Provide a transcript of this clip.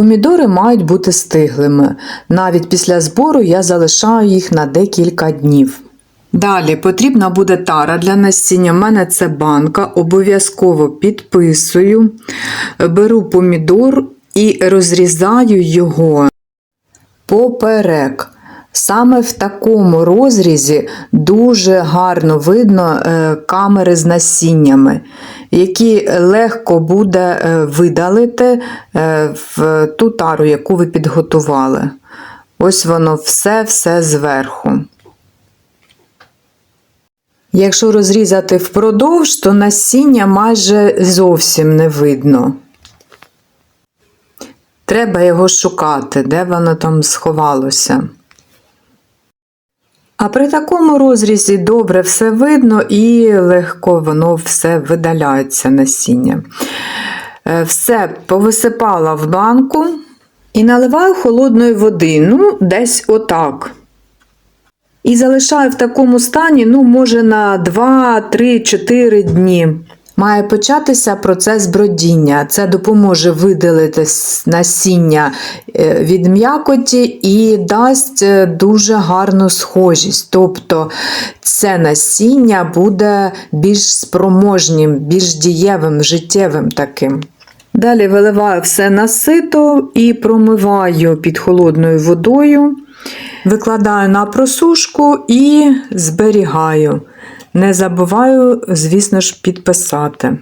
Помідори мають бути стиглими. Навіть після збору я залишаю їх на декілька днів. Далі потрібна буде тара для насіння. У мене це банка, обов'язково підписую. Беру помідор і розрізаю його поперек. Саме в такому розрізі дуже гарно видно е, камери з насіннями, які легко буде е, видалити е, в ту тару, яку ви підготували. Ось воно все-все зверху. Якщо розрізати впродовж, то насіння майже зовсім не видно. Треба його шукати, де воно там сховалося. А при такому розрізі добре все видно і легко воно все видаляється насіння. Е, Все повисипала в банку і наливаю холодної води, ну, десь отак. І залишаю в такому стані, ну, може, на 2, 3, 4 дні. Має початися процес бродіння. Це допоможе видалити насіння е, від м'якоті і дасть е, дуже гарну схожість. Тобто це насіння буде більш спроможнім, більш дієвим, життєвим таким. Далі виливаю все на сито і промиваю під холодною водою, викладаю на просушку і зберігаю. Не забуваю, звісно ж, підписати.